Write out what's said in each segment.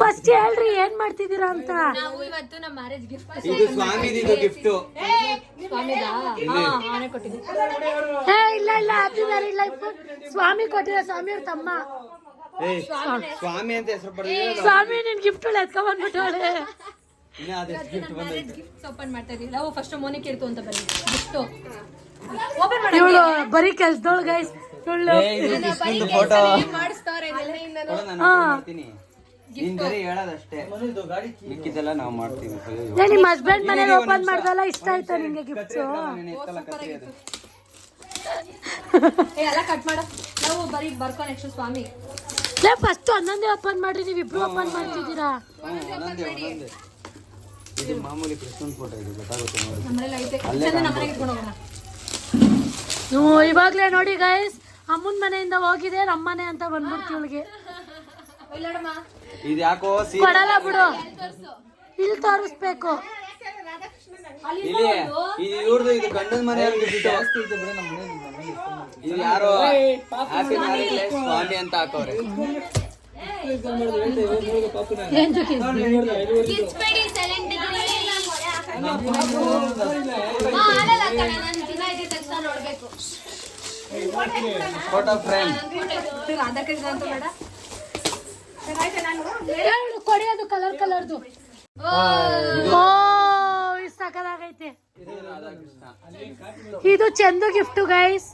First ಹೇಳ್ರಿ ಏನ್ ಮಾಡ್ತಿದ್ದೀರಾ ಅಂತ? ನಾವು ಇವತ್ತು ನಮ್ಮ ಮ್ಯಾರೇಜ್ ಗಿಫ್ಟ್ ಇದು ಸ್ವಾಮಿದಿದು ಗಿಫ್ಟ್ ಸ್ವಾಮಿದಾ ಏ ಇಲ್ಲ. ಇಲ್ಲ ಹ್ಯಾಪಿ ಇಲ್ಲ ಲೈಫ್ ಸ್ವಾಮಿ ಕೊಟ್ಟಿರೋ ಸ್ವಾಮಿ ಅವ್ರ ತಮ್ಮ. ಸ್ವಾಮಿ ಅಂತ ಹೆಸರು ಸ್ವಾಮಿ ನಿನ್ ಗಿಫ್ಟ್ ಎತ್ಕೊಂಡ್ ಬಂದ್ಬಿಟ್ಟವಳೆ ಇವಳು ಬರೀ ಕೆಲ್ಸದವಳು ಗೈಸ್ ಇವಳು ಏ, ಇದು ಕೃಷ್ಣಂದು ಫೋಟೋ ಮಾಡಿಸ್ತಾರೆ ನಾನು open ಮಾಡ್ತೀನಿ ನೀನ್ ಬರೀ ಹೇಳೋದಷ್ಟೇ ಮಿಕ್ಕಿದೆಲ್ಲ ನಾವು ಮಾಡ್ತೀವಿ ಏ ನಿಮ್ಮ ಹಸ್ಬೆಂಡ್ ಮನೇಲಿ ಓಪನ್ ಮಾಡ್ದಲ್ಲ ಇಷ್ಟ ಆಯ್ತಾ ನಿಮಗೆ ಗಿಫ್ಟ್ಸ್ ನೀನ್ ಎತ್ತಲ್ಲ ಕತ್ತಿ ಅದು. ಏ ಎಲ್ಲ ಕಟ್ ಮಾಡ. ನಾವು ಬರೀ ಬರ್ಕೋ ನೆಕ್ಸ್ಟ್ ಸ್ವಾಮಿ. ಲೇ ಫಸ್ಟ್ ಒಂದೊಂದೇ ಓಪನ್ ಮಾಡ್ರಿ ನೀವು ಇಬ್ರು ಓಪನ್ ಮಾಡ್ತಿದ್ದೀರಾ? ಹ್ಮ್, ಒಂದೊಂದೇ ಒಂದೊಂದೇ ಇದು ಮಾಮೂಲಿ ಕೃಷ್ಣನ್ ಫೋಟೋ ಇದು ಗೊತ್ತಾಗುತ್ತೆ ನೋಡಿ. ನಮ್ಮನೇಲಿ ಐತೆ. ಚಂದ ನಮ್ಮನೆಗೆ ಇಟ್ಕೊಂಡು ಹೋಗೋಣ. ನೀವು ಇವಾಗ್ಲೇ ನೋಡಿ ಗೈಸ್ ಅಮ್ಮನ ಮನೆಯಿಂದ ಹೋಗಿದೆ ನಮ್ಮನೆ ಅಂತ ಬಂದ್ಬಿಡ್ತು ಇವಳಿಗೆ. ಇಲ್ಲಡಮ್ಮ ಇದು ಯಾಕೋ ಸೀ ಕೊಡಲ್ಲ ಬಿಡು. ಇಲ್ಲಿ ತೋರಿಸ್ಬೇಕು. ಇಲ್ಲಿ ಇದು ಇವ್ರದ್ದು ಇದು ಗಂಡನ ಮನೆಯವ್ರಿಗೆ ಜಾಸ್ತಿ ಇದೆ ಬಿಡ ನಮ್ಮ ಇದು ಯಾರೋ ಹ್ಯಾಪಿ ಮ್ಯಾರೇಜ್ ಲೈಫ್ ಸ್ವಾಮಿ ಅಂತ ಹಾಕೋರೆ. ಫೋಟೋ ಫ್ರೇಮ್ ಆಧಾರ್ ಕಾರ್ಡ್ ಅಂತ ಬೇಡ. ಹೇಳು, ಕೊಡಿ ಅದು ಕಲರ್ ಕಲರ್ದು ಓ ಇದು. ಸಕದಾಗೈತೆ ಇದು ಚಂದು ಗಿಫ್ಟ್ ಗೈಸ್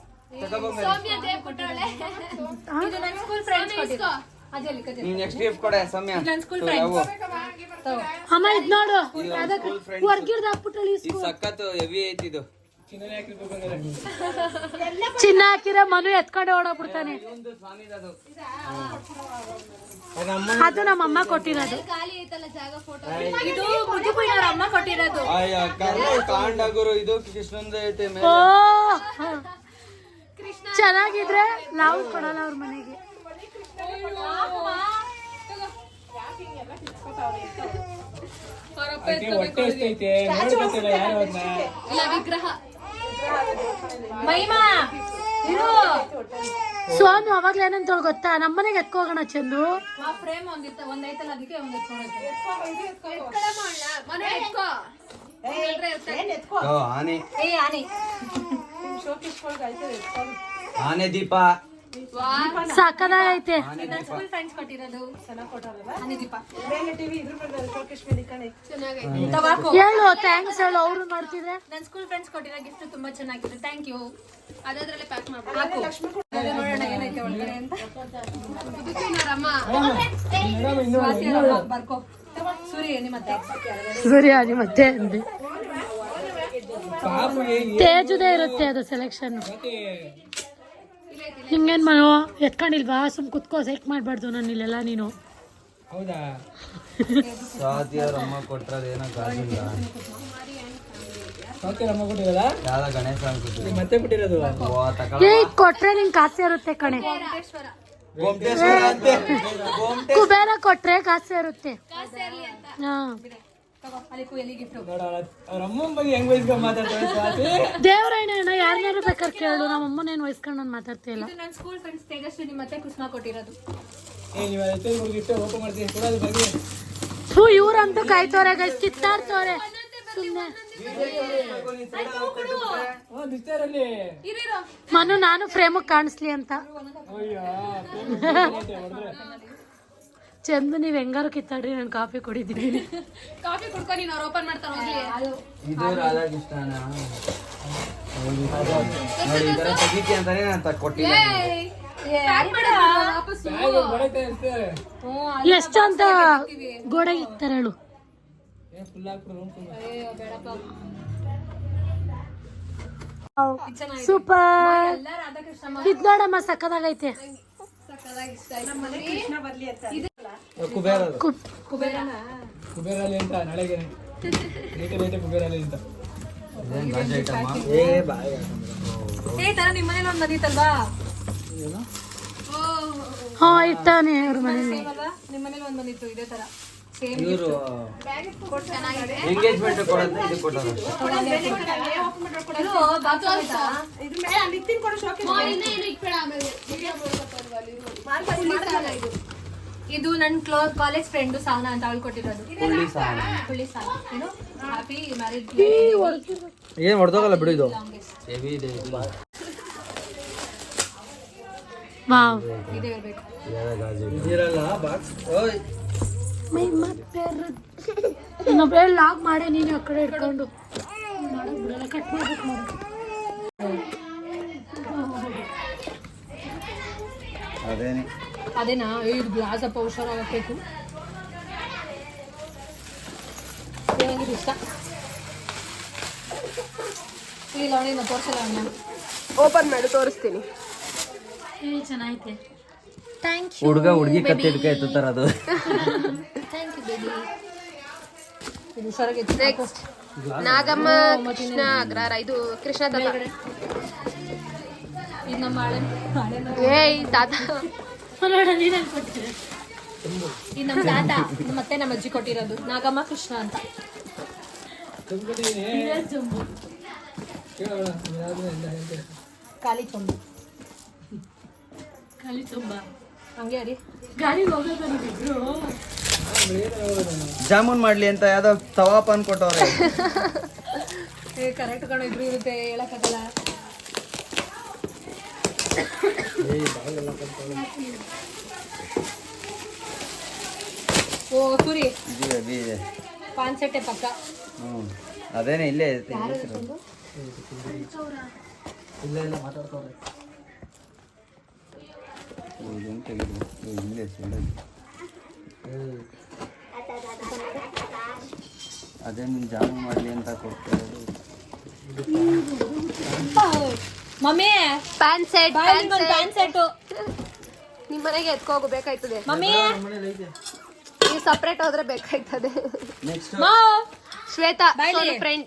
ಸೌಮ್ಯ ದೇವ್ ಕೊಟ್ಟವಳೆ ಇದು ಸ್ಕೂಲ್ ಫ್ರೆಂಡ್ಸ್ ಕೊಟ್ಟಿದ್ದು. ಅಜಲಿ ಕಜಲಿ ನೀನ್ ನೆಕ್ಸ್ಟ್ ಗಿಫ್ಟ್ ಕೊಡೆ ಸೌಮ್ಯ. School friends love. ಅಮ್ಮ ಇದ್ ನೋಡು. ಸಖತ್ ಹೆವಿ ಐತಿ ಇದು. ಚಿನ್ನ ಹಾಕಿರ ಮನು ಎತ್ಕೊಂಡು ಓಡೋಗ್ಬಿಡ್ತಾನೆ. ಅದು. ನಮ್ಮ ಅಮ್ಮ ಕೊಟ್ಟಿರೋದು. ಖಾಲಿ ಐತಲ್ಲ ಜಾಗ ಫೋಟೋ ಇದು ಮುದ್ದು ಅವ್ರ ಅಯ್ಯ ಕರ್ಮ ಕಾಂಡ ಗುರು ಇದು ಕೃಷ್ಣಂದು ಐತೆ ಓ ಮೇಲೆ ಚೆನ್ನಾಗಿದ್ರೆ ನಾವು ಕೊಡಲ್ಲ ಅವ್ರ ಮನೆಗೆ. ವಿಗ್ರಹ. ಸೋನು ಅವಾಗ್ಲೇ ಏನಂತ ಗೊತ್ತಾ ನಮ್ಮನೆಗೆ ಎತ್ಕೋಗೋಣ ಚಂದು ಆ ಫ್ರೇಮ್ ಒಂದಿತ್ತ ಒಂದ್ ಐತಲ್ಲ ಅದಕ್ಕೆ ಒಂದ್ ಎತ್ಕೊಂಡು ಮನೆ ಎತ್ಕೋ ಎಲ್ರು ಇರ್ತಾರೆ. ಓ, ಆನೆ ಏ ಆನೆ ಆನೆ ದೀಪ ಸಾಕದಾಗೈತೆ ಐತೆ ನನ್ನ ಸ್ಕೂಲ್ ಫ್ರೆಂಡ್ಸ್ ಕೊಟ್ಟಿರೋದು. ಆನೆ ದೀಪ. ಹೇಳು ಥ್ಯಾಂಕ್ಸ್ ಹೇಳು ಅವರು ಮಾಡ್ತಿದ್ರೆ ನನ್ನ ಸ್ಕೂಲ್ ಫ್ರೆಂಡ್ಸ್ ಕೊಟ್ಟಿರೋ ಗಿಫ್ಟ್ ತುಂಬಾ ಚೆನ್ನಾಗಿದೆ. ಥ್ಯಾಂಕ್ ಯು ಅದಾದ್ರಲ್ಲೇ ಪ್ಯಾಕ್ ಮಾಡ್ಬೋದು ನೋಡೋಣ ಏನೈತೆ ಒಳಗಡೆ ಅಂತ. ಬರ್ಕೋ. ಮತ್ತೆ ಅಂದೆ. ತೇಜುದೇ ಇರುತ್ತೆ ಅದು ಸೆಲೆಕ್ಷನ್ ನಿಂಗೇನ್ ಮನೋ? ಎತ್ಕೊಂಡಿಲ್ವಾ? ಸುಮ್ ಕುತ್ಕೋ ಸೆಟ್ ಮಾಡಬಾರ್ದು ನಾನು ಇಲ್ಲೆಲ್ಲ ನೀನು. ಹೌದಾ? ಅವ್ರ ಅಮ್ಮ ಕೊಟ್ರದ ಏನೋ ಕಾಸಿಲ್ಲ ಯಾವ್ದ ಗಣೇಶ ಅನ್ಸುತ್ತೆ. ಮತ್ತೆ ಬಿಟ್ಟಿರೋದು ಓ, ತಗೊಳ್ಳ. ಏ ಇದ್ ಕೊಟ್ರೆ ನಿಂಗೆ ಕಾಸೆ ಇರುತ್ತೆ ಕಣೆ. ಗೋಮಟೇಶ್ವರ ಅಂತೆ. ಕುಬೇರ ಕೊಟ್ರೆ ಕಾಸೆ ಇರುತ್ತೆ. ಹಾ. ಯಾರನ್ನಾರು ಬೇಕಾದ್ರೆ ಕೇಳು. ನಮ್ಮ ವಯಸ್ಕೊಂಡು ನಾನು ಮಾತಾಡ್ತಾ ಇಲ್ಲ. ನನ್ನ ಸ್ಕೂಲ್ ಫ್ರೆಂಡ್ಸ್ ತೇಜಸ್ವಿನಿ ಮತ್ತೆ ಕೃಷ್ಣ ಕೊಟ್ಟಿರೋದು. ಇವ್ರಂತೂ ಕಾಯ್ತವ್ರೆ ಗೈಸ್ ಕಿತ್ತಾಡ್ತವ್ರೆ. ಮನು ನಾನು ಫ್ರೇಮ್ ಕಾಣಿಸ್ಲಿ ಅಂತ. ಚಂದು ನೀವ್ ಹೆಂಗಾರು ಕಿತ್ತಾಡ್ರಿ ನಾನು ಕಾಫಿ ಕುಡಿದೀನಿ ಕಾಫಿ ಕುಡ್ಕೊ ನೀನು ಅವ್ರು ಓಪನ್ ಮಾಡ್ತಾರೆ ಹೋಗ್ಲಿ. ಇದು ರಾಧಾಕೃಷ್ಣನ. ನೋಡಿ ಈ ತರ ತೆಗಿತಿ ಅಂತಾನೆ ನಾನು ತ- ಕೊಟ್ಟಿಲ್ಲ ನಿಮ್ಗೆ. ಪ್ಯಾಕ್ ಮಾಡೋದು ವಾಪಸ್ ಬ್ಯಾಗ್ ಹೊಡೈತೆ ಎಷ್ಟು ಅಂತ ಗೋಡೆಗೆ ಇಕ್ತಾರೆ ಹೇಳು ಏ ಫುಲ್ ಹಾಕ್ಬಿಡು ರೂಮ್ ಫುಲ್ ಅಯ್ಯೋ ಬೇಡಪ್ಪ. ಸೂಪರ್. ಇದ್ ನೋಡಮ್ಮ ಸಕ್ಕದಾಗೈತೆ ಸಕ್ಕದಾಗಿ ಕುಬೇರ ಕುಬೇರಲ್ಲಿ ಅಂತ ನಾಳೆಗೆ ನೈಟೆ ನೈಟೆ ಕುಬೇರಲ್ಲಿ ಅಂತ? ಏ ಬಾಯ್ ಏ ತರ ನಿಮ್ಮ ಮನೇಲಿ ಒಂದು ಬಂದಿತ್ತಲ್ವಾ ಹಾ ಇರ್ತಾನೆ ಅವ್ರ ಮನೇಲಿ. ಒಂದು ಬಂದಿತ್ತು ಇದೇ ತರ. ಇವರು ಎಂಗೇಜ್ಮೆಂಟ್ ಕೊಡೋದು ಇದು ಕೊಡೋದು. ಇದು. ಬಾತು ಆಯ್ತಾ ಇದು ನನ್ನ ಕ್ಲೋ ಕಾಲೇಜ್ ಫ್ರೆಂಡ್ ಸಾವನ ಅಂತ ಅವಳು ಕೊಟ್ಟಿರೋದು. ಹುಳಿ ಸಾವು ಏನು? ಹ್ಯಾಪಿ ಮ್ಯಾರೇಜ್ ಏನ್ ಹೊಡ್ದೋಗಲ್ಲ ಬಿಡು ಇದು. ಹೆವಿ ಇದೆ ಇದು. ವಾವ್. ಇದೇ ಇರಬೇಕು. ಇದಿರಲ್ಲ ಬಾಕ್ಸ್. ಓಯ್. ಇನ್ನೊಬ್ಬ ಲಾಕ್ ಮಾಡಿ ನೀನು ಆ ಕಡೆ ಇಟ್ಕೊಂಡು. ಮಾಡಕ್ ಬಿಡಲ್ಲ ಕಟ್ ಮಾಡ್ಬೇಕು ಮಾಡು. ಅದೇನೆ. ಅದೇನಾ? ಐದು ಇದು ಗ್ಲಾಸ್ ಅಪ್ಪ ಹುಷಾರಾಗಬೇಕು ಏನಾಗಿದೆ ಇಷ್ಟ? ಇಲ್ಲ ಅವಳಿಂದ ತೋರಿಸಲ್ಲ ಅಣ್ಣ ಓಪನ್ ಮಾಡಿ ತೋರಿಸ್ತೀನಿ. ಚೆನ್ನಾಗೈತೆ. ಥ್ಯಾಂಕ್ ಯು ಹುಡುಗ ಹುಡುಗಿ ಕತ್ತಿ ಹಿಡ್ಕ ಎತ್ತುತ್ತಾರ ಅದು. ಥ್ಯಾಂಕ್ ಯು ಬೇಬಿ ಇದು ಹುಷಾರಾಗೈತೆ ನೆಕ್ಸ್ಟ್ ನಾಗಮ್ಮ ಕೃಷ್ಣ ಅಗ್ರಾರ ಇದು ಕೃಷ್ಣ ತಾತ. ಇದು ನಮ್ಮ ಹಳೆ ಹಳೆ ಏಯ್ ತಾತ. ಇದು ನಮ್ಮ ತಾತ ಮತ್ತೆ ನಮ್ಮ ಅಜ್ಜಿ ಕೊಟ್ಟಿರೋದು. ನಾಗಮ್ಮ ಕೃಷ್ಣ ಅಂತ. ಖಾಲಿ ಚೊಂಬು. ಖಾಲಿ ತುಂಬ. ಹಂಗೆ ರೀ ಗಾಡಿ ಹೋಗೋದು ಜಾಮೂನ್ ಮಾಡ್ಲಿ ಅಂತ ಯಾವ್ದೋ ತವಾ ಪಾನ್ ಕೊಟ್ಟವ್ರೆ ಏ ಕರೆಕ್ಟ್ ಕಣ ಇದ್ರು ಇರುತ್ತೆ ಹೇಳಕ್ಕಾಗಲ್ಲ. ಓ ಸೂರಿ ಪಕ್ಕ. ಹ್ಞೂ ಅದೇನೆ ಇಲ್ಲೇ ಐತೆ ಇಲ್ಲ ಇಲ್ಲ ಮಾತಾಡ್ತವ್ರೆ ಇದನ್ನು ತೆಗೆದು ಇದು? ಇಲ್ಲೇ ಸೈಡಲ್ಲಿ ಅದೇ ನೀನು ಜಾಮೂನ್ ಮಾಡ್ಲಿ ಅಂತ ಕೊಡ್ತಿರೋದು mummy pant set pant set pan set ನಿಮ್ಮ ಮನೆಗೆ ಎತ್ಕೋಗು ಬೇಕಾಯ್ತದೆ. ಮಮ್ಮಿ. ನೀವು ಸಪ್ರೇಟ್ ಹೋದ್ರೆ ಬೇಕಾಯ್ತದೆ. ನೆಕ್ಸ್ಟ್ ಮಾ. ಶ್ವೇತಾ ಬಾಯ್ಲಿ. Friend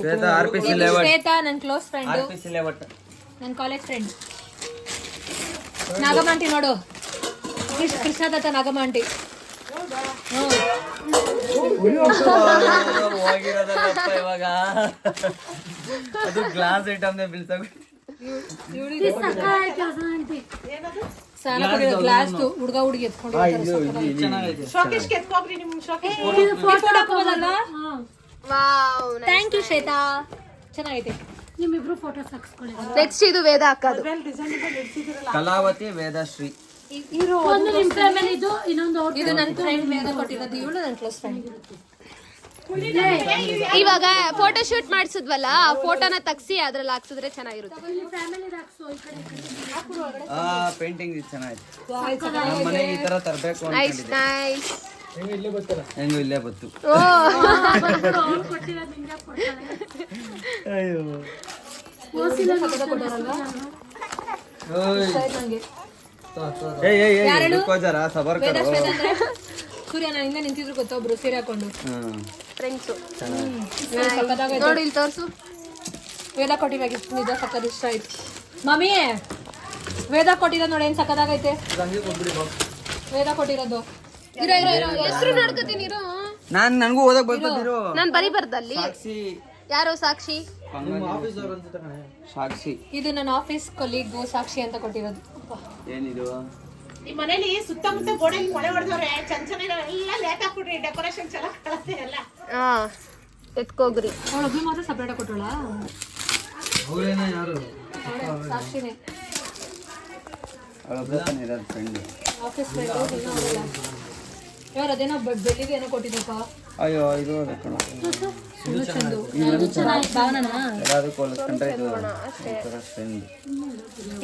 Shweta R P C ಇದು ಶ್ವೇತಾ ನನ್ನ close friend R P C ಲೆವೆಟ್ ನನ್ನ ಕಾಲೇಜ್ ಫ್ರೆಂಡ್ ನಾಗಮಾಂಟಿ ಆಂಟಿ ನೋಡು. ಕೃಷ್ಣ ಕೃಷ್ಣ ದತ್ತ ನಾಗಮ್ಮ ಆಂಟಿ ಹ್ಞೂ ಹೋಗಿರೋದಲ್ಲಪ್ಪ ಇವಾಗ ಅದು ಗ್ಲಾಸ್ ಐಟಮ್ನೇ ಗ್ಲಾಸ್ ಹುಡುಗ ಥ್ಯಾಂಕ್ ಯು ಶ್ವೇತಾ ಚೆನ್ನಾಗೈತೆ ನಿಮ್ಮಿಬ್ರು ಫೋಟೋಸ್ ಹಾಕ್ಸ್ಕೊಳ್ಳಿ ನೆಕ್ಸ್ಟ್ ಇದು ವೇದ ಹಾಕೋದು ಕಲಾವತಿ ವೇದಶ್ರೀ. ಒಂದು ನಿಮ್ ಫ್ಯಾಮಿಲಿ ಇದು ಇನ್ನೊಂದು ಅವ್ರ ಇದು ನನ್ನ ಫ್ರೆಂಡ್ ಮೇಲೆ ಕೊಟ್ಟಿರೋದು ಇವಳು ನನ್ನ ಕ್ಲೋಸ್ ಫ್ರೆಂಡ್ ಇವಾಗ ಫೋಟೋ ಶೂಟ್ ಮಾಡಿಸಿದ್ವಲ್ಲ ಆ ಫೋಟೋನ ತಗ್ಸಿ ಅದ್ರಲ್ಲಿ ಹಾಕ್ಸಿದ್ರೆ ಚೆನ್ನಾಗಿರುತ್ತೆ. ಫ್ಯಾಮಿಲಿ ಹಾಕ್ಸು ಈ ಕಡೆ ಈ ಕಡೆ. ಆ ಪೇಂಟಿಂಗ್ ಇದು ಚೆನ್ನಾಯ್ತು ನಮ್ಮ ಮನೆಗೆ ಈ ತರ ತರಬೇಕು ನೈಸ್ ನೈಸ್ ಹೆಂಗ ಇಲ್ಲೇ ಬರ್ತಾರ? ಹೆಂಗು ಇಲ್ಲೇ ಬತ್ತು. ಓ. ಅವ್ರು ಕೊಟ್ಟಿರೋದು ನಿಂಗೆ ಕೊಡ್ತಾರೆ ಸೂರ್ಯ ನಾನು ಹಿಂದೆ ನಿಂತಿದ್ರು ಗೊತ್ತೊಬ್ರು ಸೀರೆ ಹಾಕೊಂಡು. ಫ್ರೆಂಡ್ಸು ನೋಡಿ ಇಲ್ಲಿ ತೋರ್ಸು. ವೇದ ಕೊಟ್ಟಿರೋ ಗಿಫ್ಟ್ ನಿಜ ಸಕ್ಕದ ಇಷ್ಟ ಆಯ್ತು. ಮಮ್ಮಿ ವೇದ ಕೊಟ್ಟಿರೋದು ನೋಡಿ ಏನ್ ಸಕ್ಕದಾಗೈತೆ ವೇದ ಕೊಟ್ಟಿರೋದು. ಇರೋ ಇರೋ ಇರೋ ಹೆಸರು ನೋಡ್ಕೋತೀನಿ ಇರೋ. ನಾನ್ ನನಗೂ ಓದಕ್ ಬರ್ತದಿರೋ ನಾನು ಬರಿಬಾರ್ದಲ್ಲಿ ಸಾಕ್ಷಿ. ಯಾರೋ ಸಾಕ್ಷಿ? ಸಾಕ್ಷಿ. ಇದು ನನ್ನ ಆಫೀಸ್ ಕೊಲೀಗು ಸಾಕ್ಷಿ ಅಂತ ಕೊಟ್ಟಿರೋದು. ಏನಿದು? ನಿಮ್ಮ ಮನೇಲಿ ಸುತ್ತಮುತ್ತ ಗೋಡೆ ಕೊಳೆ ಹೊಡೆದವ್ರೆ ಚಂದ ಚೆನ್ನಾಗಿರೋವೆಲ್ಲ ಲೇಟ್ ಹಾಕ್ಬಿಡ್ರಿ ಡೆಕೋರೇಷನ್ ಚೆನ್ನಾಗಿ ಕಾಣುತ್ತೆ ಎಲ್ಲ. ಹಾ ಎತ್ಕೋಗ್ರಿ. ಅವಳೊಬ್ಳು ಮಾತ್ರ ಸಪ್ರೇಟ್ ಕೊಟ್ಟೋಳ ಅವ್ರೇನ ಯಾರು? ಸಾಕ್ಷಿನೇ. ಅವಳೊಬ್ಬ ಇರೋದು ಫ್ರೆಂಡ್ ಆಫೀಸ್ ಫ್ರೆಂಡ್ ಯಾರು ಅದೇನೋ ಬೆಳಿಗ್ಗೆ ಏನೋ ಕೊಟ್ಟಿದ್ದಪ್ಪ ಅಯ್ಯೋ ಇದು ಕಣೋ. ಎಲ್ಲದಕ್ಕೂ ಹೋಲಿಸ್ಕೊಂಡ್ರೆ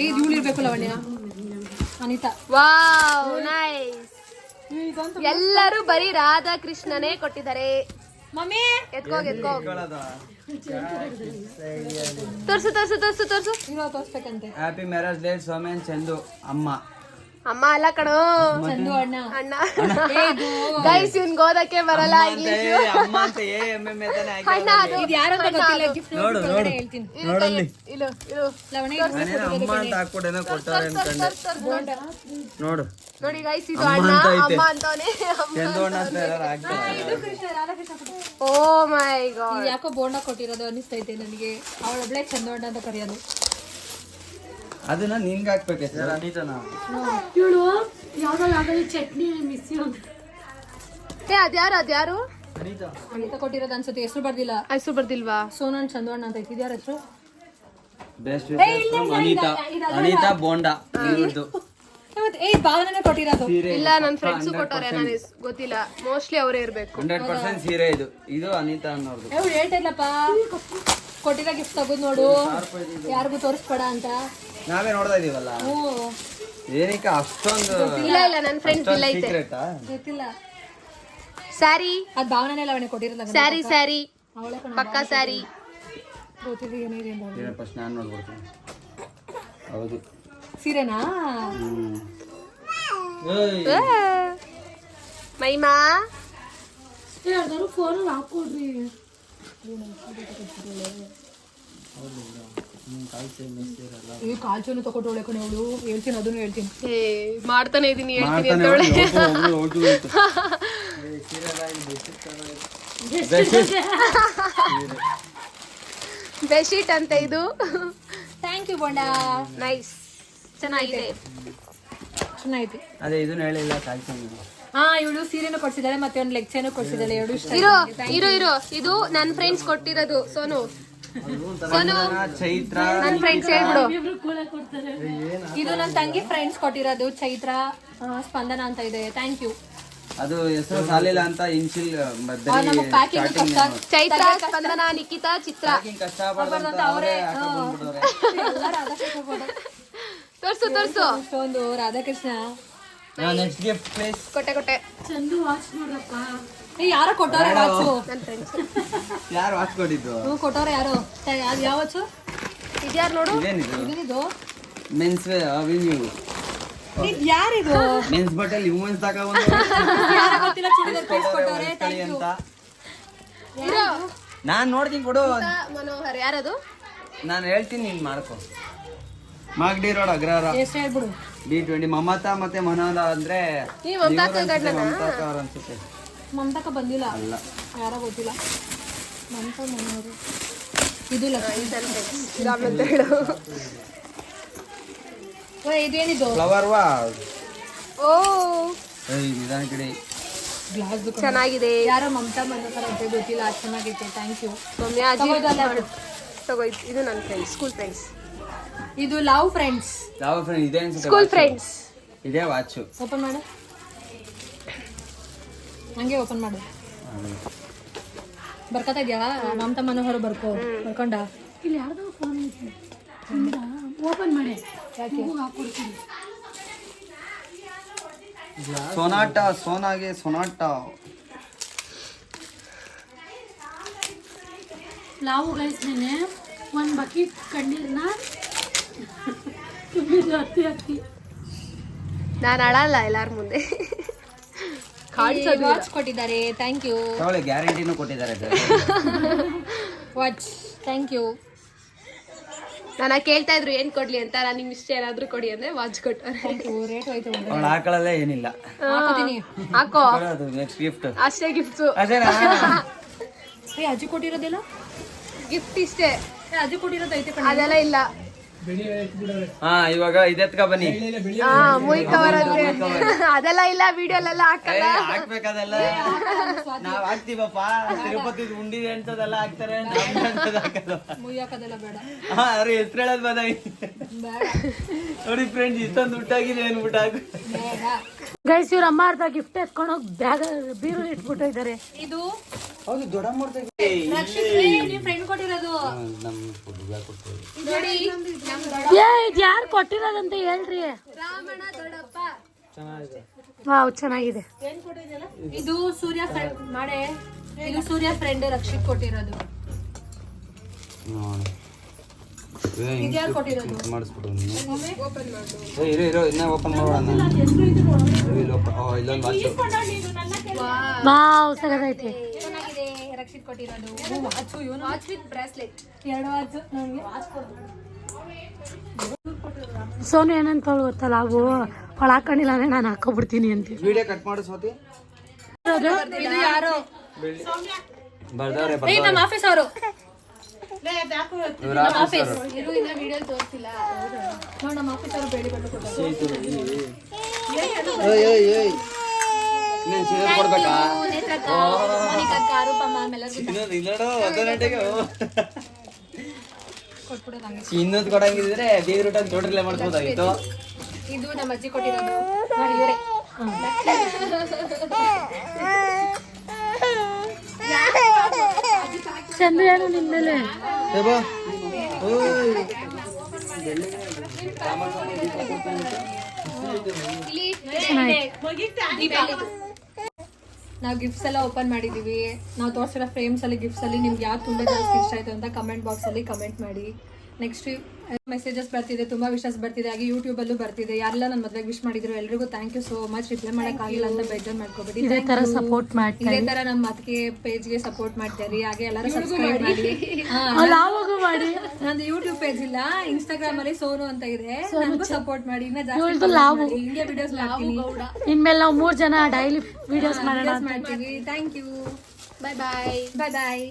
ಇದು ಇರ್ಬೇಕು ಲವಣ್ಯ ಅನಿತಾ. ವಾವ್ ನೈಸ್ ಎಲ್ಲರೂ ಬರೀ ರಾಧಾ ಕೃಷ್ಣನೇ ಕೊಟ್ಟಿದ್ದಾರೆ. ಮಮ್ಮಿ! ಎತ್ಕೋಗ್ ಎತ್ಕೋಗ್ ತೋರ್ಸು ತೋರ್ಸು ತೋರ್ಸು ತೋರ್ಸು. ಇರೋ ತೋರ್ಸ್ಬೇಕಂತೆ. ಹ್ಯಾಪಿ ಮ್ಯಾರೇಜ್ ಡೇ ಸೋಮೇನ್ ಚಂದು ಅಮ್ಮ. ಅಮ್ಮ ಅಲ್ಲ ಕಣೋ. ಚಂದು ಅಣ್ಣ. ಅಣ್ಣ. ಗೈಸ್ ಇವ್ನ್ ಗೋದಕ್ಕೆ ಬರಲ್ಲ ಅಣ್ಣ ಅದು ಇದು ಯಾರು ಅಂತ ಗೊತ್ತಿಲ್ಲ ಗಿಫ್ಟ್ ನೋಡು ನೋಡು. ಹೇಳ್ತೀನಿ. ನೋಡಲ್ಲಿ. ಇಲು ಇಲು ಲವಣ್ಯ ಅಮ್ಮ ಅಂತ ಹಾಕ್ಬಿಟ್ಟೇನೋ ಕೊಡ್ತಾರೆ ಅನ್ಕೊಂಡೆ. ನೋಡು. ನೋಡಿ ಗೈಸ್ ಇದು ಅಣ್ಣ. ಅಮ್ಮ ಅಂತವನೇ. ಚಂದು ಅಣ್ಣ ಅಂತ ಯಾರು ಹಾಕ್ತಾರೆ ಓ ಮೈ ಗಾಡ್ ಇದು ಯಾಕೋ ಬೋಂಡ ಕೊಟ್ಟಿರೋದು ಅನಿಸ್ತೈತೆ ನನಗೆ. ಅವಳೊಬ್ಳೆ ಚಂದೋಣ್ಣ ಅಂತ ಕರೆಯೋದು. ಅದನ್ನ ನಿನ್ಗೆ ಹಾಕ್ಬೇಕು ಅನಿತನ ಇವಳು ಚಟ್ನಿ ಮಿಸ್ ಏ ಅದ್ಯಾರು ಅದ್ಯಾರು? ಅನಿತಾ. ಕೊಟ್ಟಿರೋದು ಅನ್ಸುತ್ತೆ ಹೆಸರು ಬರ್ದಿಲ್ಲ. ಹೆಸರು ಬರ್ದಿಲ್ವಾ? ಸೋನನ್ ಚಂದವಣ್ಣ ಅಂತ ಐತಿ ಇದ್ಯಾರ ಹೆಸರು? ಬೆಸ್ಟ್ ಅನಿತಾ. ಅನಿತಾ ಬೋಂಡಾ ಇವ್ರದ್ದು. ಏ ಭಾವನೆ ಕೊಟ್ಟಿರೋದು. ಇಲ್ಲ ನನ್ನ ಫ್ರೆಂಡ್ಸ್ ಕೊಟ್ಟವ್ರೆ ನಾನು ಗೊತ್ತಿಲ್ಲ. ಮೋಸ್ಟ್ಲಿ ಅವರೇ ಇರಬೇಕು. ಹಂಡ್ರೆಡ್ ಪರ್ಸೆಂಟ್ ಸೀರೆ ಇದು. ಇದು ಅನಿತಾ ಅನ್ನೋರ್ದು. ಏ ಹೇಳ್ತಾ ಇಲ್ಲಪ್ಪ ಕೊಟ್ಟಿರೋ ಗಿಫ್ಟ್ ತಗೋದ್ ನೋಡು. ಯಾರಿಗೂ ತೋರಿಸ್ಬೇಡ ಅಂತ. ನಾವೇ ನೋಡ್ತಾ ಇದೀವಲ್ಲ? ಹ್ಞೂ ಏನಕ್ಕೆ ಅಷ್ಟೊಂದು ಇಲ್ಲ ಇಲ್ಲ ನನ್ನ ಫ್ರೆಂಡ್ಸ್ ಇಲ್ಲ ಐತೆ ಸೀಕ್ರೆಟಾ ಗೊತ್ತಿಲ್ಲ. ಸ್ಯಾರಿ ಅದ್ ಭಾವನೆ ಅವನೇ ಕೊಟ್ಟಿರೋದ ಸ್ಯಾರಿ ಸ್ಯಾರಿ ಅವಳೆ ಕಣ ಪಕ್ಕಾ ಸ್ಯಾರಿ ಗೊತ್ತಿದೆ ಏನಿದೆ ಅಂತ ಫಸ್ಟ್ ನಾನು ನೋಡ್ಬಿಡ್ತೀನಿ. ಹೌದು. ಸೀರೆನಾ? ಹ್ಮ್. ಮೈಮಾ. ಯಾರ್ದಾರು ಫೋನ್ ಹಾಕೊಡ್ರಿ ಈ ಕಾಲ್ಚೋನು ತಗೊಟ್ಟೋಳೆ ಕಣೆ ಅವಳು. ಹೇಳ್ತೀನಿ ಅದನ್ನು ಹೇಳ್ತೀನಿ. ಏ ಮಾಡ್ತಾನೆ ಇದೀನಿ ಹೇಳ್ತೀನಿ ಅಂತ ಒಳ್ಳೆ ಬೆಡ್ಶೀಟ್ ಅಂತ ಇದು. ಥ್ಯಾಂಕ್ ಯು ಬೋಂಡ ನೈಸ್ ಚೆನ್ನಾಗಿದೆ. ಚೆನ್ನಾಗಿದೆ. ಅದೇ ಇದನ್ನ ಹೇಳಿಲ್ಲ ಕಾಯ್ಕೊಂಡು ಹಾ ಇವಳು ಸೀರೆನು ಕೊಡ್ಸಿದ್ದಾಳೆ ಮತ್ತೆ ಒಂದು ಲೆಕ್ಚರ್ನು ಕೊಡ್ಸಿದ್ದಾಳೆ ಎರಡು ಇಷ್ಟ ಇರೋ ಇರೋ ಇರೋ. ಇದು ನನ್ನ ಫ್ರೆಂಡ್ಸ್ ಕೊಟ್ಟಿರೋದು ಸೋನು. ಚೈತ್ರ. ನನ್ನ ಫ್ರೆಂಡ್ಸ್ ಹೇಳ್ಬಿಡು. ಇದು ನನ್ನ ತಂಗಿ ಫ್ರೆಂಡ್ಸ್ ಕೊಟ್ಟಿರೋದು ಚೈತ್ರ ಸ್ಪಂದನ ಅಂತ ಇದೆ. ಥ್ಯಾಂಕ್ ಯು ಅದು ಹೆಸರು ಸಾಲಿಲ್ಲ ಅಂತ ಇನ್ಶಿಲ್ ಚೈತ್ರ ಸ್ಪಂದನ ನಿಖಿತಾ ಚಿತ್ರ. ಅವರೇ ತೋರ್ಸು ತೋರ್ಸು. ಒಂದು ರಾಧಾಕೃಷ್ಣ. ನೆಕ್ಸ್ಟ್ ಗಿಫ್ಟ್ ಪ್ಲೇಸ್ ಕೊಟ್ಟೆ ಕೊಟ್ಟೆ. ಚಂದು ವಾಚ್ ನೋಡ್ರಪ್ಪ. ಏ ಯಾರೋ ಕೊಟ್ಟವ್ರೆ ವಾಚು? ಯಾರು ವಾಚ್ ಕೊಟ್ಟಿದ್ದು? ನೀವು ಕೊಟ್ಟವ್ರೆ ಯಾರು? ಅದು ಯಾವ ವಾಚು? ಇದ್ಯಾರು ನೋಡು? ಇದೇನಿದು? ಇದೇನಿದು? ಮೆನ್ಸ್ ಅವೆನ್ಯೂ ಇದು ಯಾರಿದು? ಮೆನ್ಸ್ ಬಟಲ್ ವುಮೆನ್ಸ್ ತಕ ಯಾರೋ ಗೊತ್ತಿಲ್ಲ ಚೂಡಿದಾರ್ ಪೀಸ್ ಕೊಟ್ಟವ್ರೆ? ಥ್ಯಾಂಕ್ ಯು ನಾನು ಇರೋ ನಾನ್ ನೋಡ್ತೀನಿ ಕೊಡು. ಮನೋಹರ್ ಯಾರದು? ನಾನು ಹೇಳ್ತೀನಿ ನೀನು ಮಾಡ್ಕೊ. ಮಾಗಡಿ ರೋಡ್ ಅಗ್ರಹಾರ. ಎಷ್ಟು ಹೇಳ್ಬಿಡು? ಬಿ ಟ್ವೆಂಟಿ ಮಮತಾ ಮತ್ತೆ ಮನೋಹರ ಅಂದ್ರೆ ಈ ಮಮತಾ ಅವ್ರ ಅನ್ಸುತ್ತೆ, ಮಮತಕ ಬಂದಿಲ್ಲ. ಅಲ್ಲ. ಯಾರೋ ಗೊತ್ತಿಲ್ಲ. ಮಮತಾ ಮನೆಯವರು ಇದು ಲಕ್ಷ್ಮಿ. ಇದು ಆಮೇಲೆ ಹೇಳು. ಓ ಇದೇನಿದು? ಫ್ಲವರ್ ವಾ? ಓ. ಏಯ್ ನಿಧಾನ ಕಡೆ ಗ್ಲಾಸ್ ಚೆನ್ನಾಗಿದೆ. ಯಾರೋ ಮಮತಾ ಮನೋಕರ್ ಅಂತ ಗೊತ್ತಿಲ್ಲ. ಅದು ಚೆನ್ನಾಗೈತೆ. ಥ್ಯಾಂಕ್ ಯು ಮಮ್ಮಿ ಅಜ್ಜಿ ತಗೋ ಇದಲ್ಲ ಬಿಡು. ತಗೋ ಇದು- ನನ್ನ ಫ್ರೆಂಡ್ಸ್ ಸ್ಕೂಲ್ ಫ್ರೆಂಡ್ಸ್ ಇದು ಲವ್ ಫ್ರೆಂಡ್ಸ್. ಲವ್ ಫ್ರೆಂಡ್ ಇದೆ ಸ್ಕೂಲ್ ಫ್ರೆಂಡ್ಸ್ ಇದೇ ವಾಚು ಓಪನ್ ಮಾಡು. ಹಂಗೆ ಓಪನ್ ಮಾಡು. ಬರ್ಕತಾ ಮಾಮ ತಮ್ಮನ ಹೊರ ಬರ್ಕೋ ಬರ್ಕೊಂಡ? ಇಲ್ಲಿ ಯಾರ್ದೋ ಫೋನ್ ಐತಿ. ಓಪನ್ ಮಾಡಿ. ಯಾಕೆ? ಹಾಕೊಡ್ತೀನಿ ಸೋನಾಟ ಸೋನಾಗೆ ಸೊನಾಟ. ನಾವು ಗೈಸ್ನೇನೆ ಒಂದು ಬಕೆಟ್ ಕಣ್ಣೀರನ್ನ ತುಂಬಿದ್ರು ಹತ್ತಿ ಹತ್ತಿ ನಾನು ಅಳಲ್ಲ ಎಲ್ಲಾರ ಮುಂದೆ. ವಾಚ್ ಕೊಟ್ಟಿದ್ದಾರೆ. ಥ್ಯಾಂಕ್ ಯು ತಗೊಳ್ಳಿ ಗ್ಯಾರಂಟಿನೂ ಕೊಟ್ಟಿದ್ದಾರೆ ವಾಚ್ ಥ್ಯಾಂಕ್ ಯು ನಾನು ಕೇಳ್ತಾ ಇದ್ರು ಏನ್ ಕೊಡ್ಲಿ ಅಂತ. ನಾನು ನಿಮ್ ಇಷ್ಟ ಏನಾದರೂ ಕೊಡಿ ಅಂದ್ರೆ ವಾಚ್ ಕೊಟ್ಟವ್ರೆ. ಥ್ಯಾಂಕ್ ಯು ರೇಟ್ ಹೋಯ್ತು ಅವಳು ಹಾಕೊಳ್ಳಲ್ಲೇ ಏನಿಲ್ಲ. ಹಾಕೋ. ಅದು ನೆಕ್ಸ್ಟ್ ಗಿಫ್ಟ್ ಅಷ್ಟೇ ಗಿಫ್ಟ್ಸು ಅದೇನಾ ಏ ಅಜ್ಜಿ ಕೊಟ್ಟಿರೋದಿಲ್ಲ? ಗಿಫ್ಟ್ ಇಷ್ಟೇ. ಏ ಅಜ್ಜಿ ಕೊಟ್ಟಿರೋದು ಐತೆ ಅದೆಲ್ಲ ಇಲ್ಲ. ಹಾ ಇವಾಗ ಇದೆತ್ಕ ಬನ್ನಿ. ಹಾ ಮುಯ್ ಕವರ್ ಅಂದ್ರೆ ಅದೆಲ್ಲ ಇಲ್ಲ ವಿಡಿಯೋಲೆಲ್ಲ ಹಾಕಲ್ಲ. ಹಾಕ್ಬೇಕದೆಲ್ಲ. ನಾವ್ ಹಾಕ್ತೀವಪ್ಪ. ತಿರುಪತಿ ಉಂಡಿದೆ ಅಂತದೆಲ್ಲ ಹಾಕ್ತಾರೆ ಹಾ ಅವ್ರ ಹೆಸ್ರು ಹೇಳೋದ್ ಬಂದ ಬೇಡ. ನೋಡಿ ಫ್ರೆಂಡ್ಸ್ ಇಷ್ಟೊಂದು ದುಡ್ಡಾಗಿದೆ ಅನ್ಬಿಟ್ಟು ಹಾಕು ಗೈಸ್ ಇವ್ರ ಅಮ್ಮ ಅರ್ಧ ಗಿಫ್ಟ್ ಎತ್ಕೊಂಡು ಹೋಗಿ ಬ್ಯಾಗ್ ಬೀರು ಇಟ್ಬಿಟ್ಟು ಇದಾರೆ. ಇದು ಹೌದು ದೊಡ್ಡ ಫ್ರೆಂಡ್ ಕೊಟ್ಟಿರೋದು. ಏ ಇದು ಯಾರು ಕೊಟ್ಟಿರೋದಂತ ಹೇಳ್ರಿ. ರಾಮಣ್ಣ ದೊಡ್ಡಪ್ಪ. ವಾವ್ ಚೆನ್ನಾಗಿದೆ. ಇದು ಸೂರ್ಯ ಫ್ರೆಂಡ್ ಮಾಡೇ. ಇದು ಸೂರ್ಯ ಫ್ರೆಂಡ್ ರಕ್ಷಿತ್ ಕೊಟ್ಟಿರೋದು. ಏ, ಇರು ಇರು ಇನ್ನೂ ಓಪನ್ ಮಾಡೋಣ. ಇಲ್ಲಿ open- ಓ, ಇಲ್ಲೊಂದು ವಾಚ್ ವಾವ್ ಸಗದೈತೆ ಚೆನ್ನಾಗಿದೆ ರಕ್ಷಿತ್ ಕೊಟ್ಟಿರೋದು. ವಾಚು ಇವನು? Watch with bracelet. ಎರಡು ವಾಚ್ ನನಗೆ. ಸೋನು ಏನಂತ ಗೊತ್ತಲ್ಲ? ಅವು ಅವಳು ಹಾಕೊಂಡಿಲ್ಲ ಅಂದ್ರೆ ನಾನು ಹಾಕೊಬಿಡ್ತೀನಿ ಅಂತ. ವಿಡಿಯೋ ಕಟ್ ಮಾಡು ಸೋತಿ ಇದು ಯಾರು? ಬರ್ದವ್ರೆ ನಮ್ಮ ಆಫೀಸ್ ಅವರು. ಇವ್ರ ಕೊಡಂಗಿದ್ರೆ ಇರು ಊಟ ತೋಟ್ರಲ್ಲೇ ಮಾಡಿಸ್ಬೋದಾಗಿತ್ತು. ಇದು ನಮ್ಮ ಅಜ್ಜಿ ಕೊಟ್ಟಿರೋದು. ನೋಡಿ ಇವರೇ. ಚಂದ್ರ ಏನು ನಿನ್ ಮೇಲೆ. ಏ ಬಾ. ಓಯ್ ನಾವು ಗಿಫ್ಟ್ಸ್ ಎಲ್ಲ ಓಪನ್ ಮಾಡಿದೀವಿ. ನಾವು ತೋರಿಸಿರೋ ಫ್ರೇಮ್ಸ್ ಅಲ್ಲಿ ಗಿಫ್ಟ್ಸ್ ಅಲ್ಲಿ ನಿಮ್ಗೆ ಯಾವ ತುಂಬಾ ಜಾಸ್ತಿ ಇಷ್ಟ ಆಯ್ತು ಅಂತ ಕಮೆಂಟ್ ಬಾಕ್ಸ್ ಅಲ್ಲಿ ಕಮೆಂಟ್ ಮಾಡಿ. ನೆಕ್ಸ್ಟ್ ಮೆಸೇಜಸ್ ಬರ್ತಿದೆ ತುಂಬಾ ವಿಶಸ್ ಬರ್ತಿದೆ ಹಾಗೆ ಯೂಟ್ಯೂಬ್ ಅಲ್ಲೂ ಬರ್ತಿದೆ. ಯಾರೆಲ್ಲ ನನ್ನ ಮದ್ವೆಗೆ ವಿಶ್ ಮಾಡಿದ್ರು ಎಲ್ರಿಗೂ thank you so much reply ಮಾಡೋಕ್ಕಾಗಿಲ್ಲ ಆಗಿಲ್ಲ ಅಂತ ಬೇಜಾರ್ ಮಾಡ್ಕೋಬೇಡಿ. ಇದೇ ತರ ಸಪೋರ್ಟ್ ಮಾಡಿ ಇದೇ ತರ ನಮ್ಮ ಅದಕ್ಕೆ ಪೇಜ್ಗೆ ಸಪೋರ್ಟ್ ಮಾಡ್ತೀರಿ ಹಾಗೆ ಎಲ್ಲರೂ ಸಬ್ಸ್ಕ್ರೈಬ್ ಮಾಡಿ. ಮಾಡಿ. ನಂದು ಯೂಟ್ಯೂಬ್ ಪೇಜ್ ಇಲ್ಲ ಇನ್ಸ್ಟಾಗ್ರಾಮ್ ಅಲ್ಲಿ ಸೋನು ಅಂತ ಇದೆ. ನನಗೂ ಸಪೋರ್ಟ್ ಮಾಡಿ ಇನ್ನ ಜಾಸ್ತಿ ಲಾವು. ಹಿಂಗೆ ವಿಡಿಯೋಸ್ ಮಾಡ್ತೀನಿ. ಇನ್ಮೇಲೆ ನಾವು ಮೂರ್ ಜನ ಡೈಲಿ ವಿಡಿಯೋಸ್ ಮಾಡೋಣ ಮಾಡ್ತೀವಿ thank you bye bye bye bye